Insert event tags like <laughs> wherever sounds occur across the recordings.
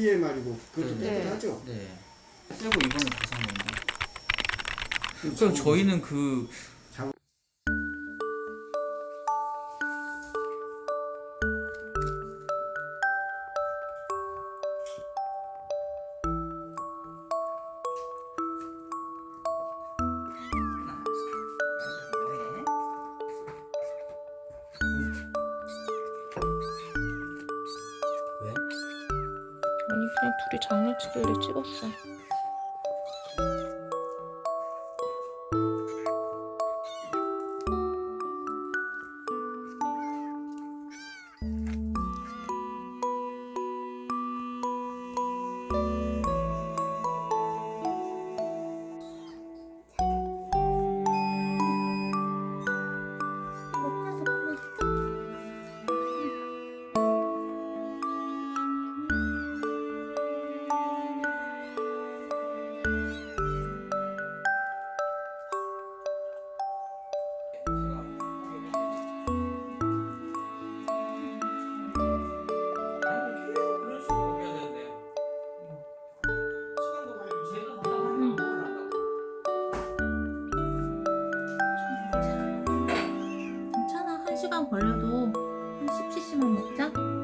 KMR이고 그것도 네. 깨끗하죠. 네. 새거 이번에 다산 건데. 참- 그럼 저희는 그 그냥 둘이 장례치료를 찍었어요. 시간 걸려도 한 10cc만 먹자?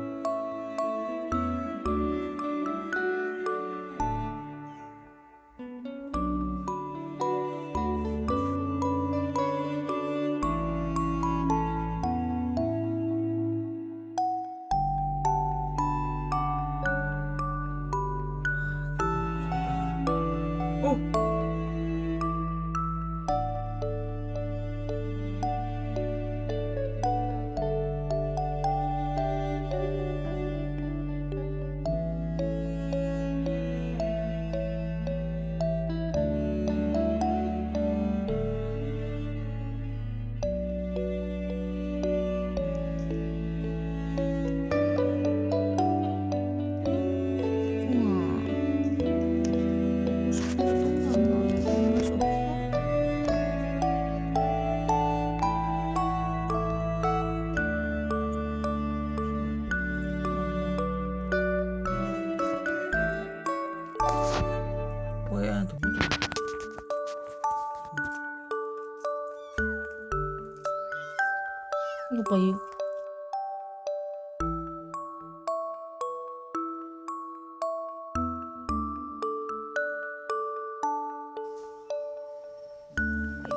이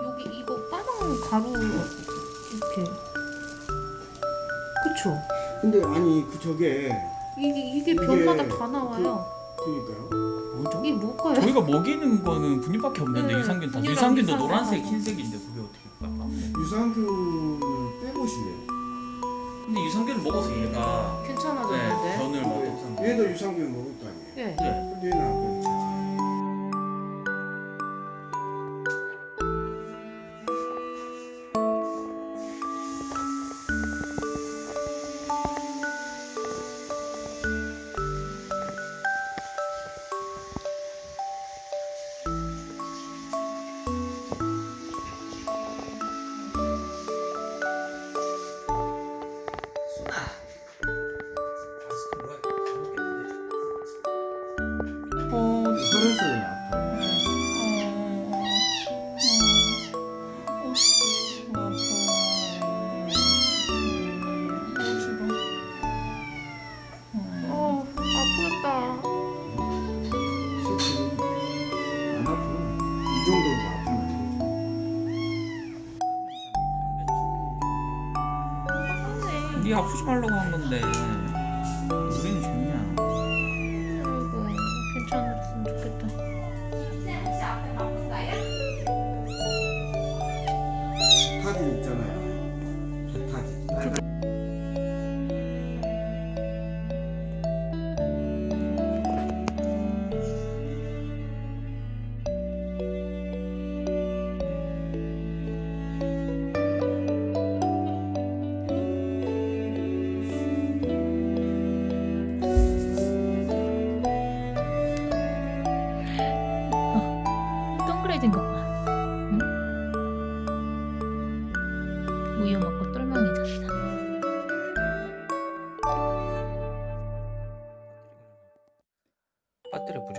여기 이거 까만 가루 이렇게 그쵸? 근데 아니 그 저게 이게 이게 이게 병마다 다 나와요. 그러니까요. 뭐죠? 이게 뭘까요? 저희가 먹이는 거는 분유밖에 없는데 네, 유산균 다 분유랑 유산균도 유산균 노란색. 흰색인데 그게 어떻게 깎아? 유산균 을 빼보시래요. 근데 유산균을 먹어서 얘가 네, 괜찮아졌는데. 변을 먹은 상태. 얘도 유산균 먹을 거 아니에요. 예. 네. 근데 얘는 안 그 네 아프지 말라고 한 건데 우리는 좋냐?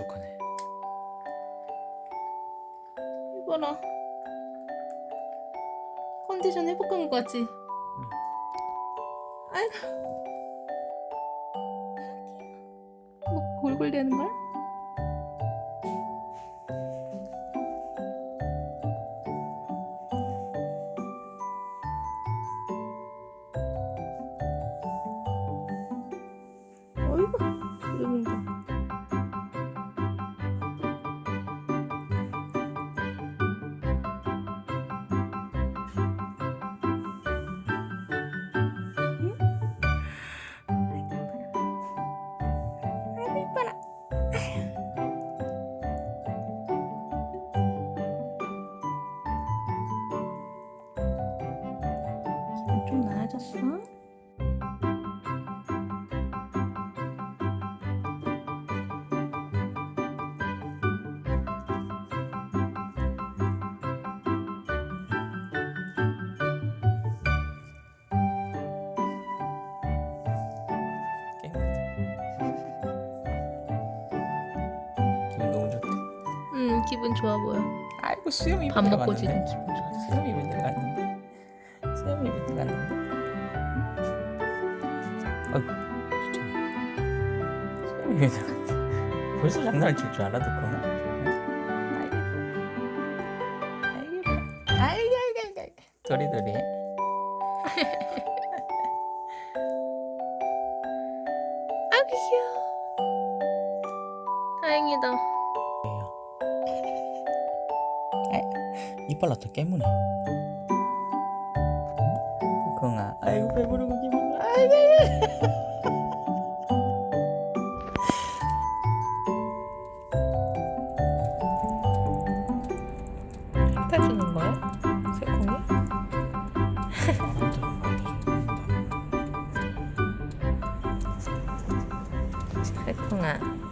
부족하네. 이봐라. 컨디션 회복한 것 같지? 아이고. 뭐 골골이 하는 거야? 어이구, 이러는 거. 게임 기분 너무. 응 기분 좋아 보여. 아이고 수염이 밥 먹고? 지금 기분 좋았어. 수염이 왜 들어갔는데? 수염이 왜 들어갔는데? 어, 진짜. 벌써 장난을 칠 줄 알아듣구나. 아이고, 아이고, 아이고, 아이고, 아이고. 도리도리. 아기 귀여워. 다행이다. 이빨 나다 깨무네. 공아, 아이고 배부르고 기분. 아이고. 핥아주는 거야? 새콩이? <laughs> 새콩아.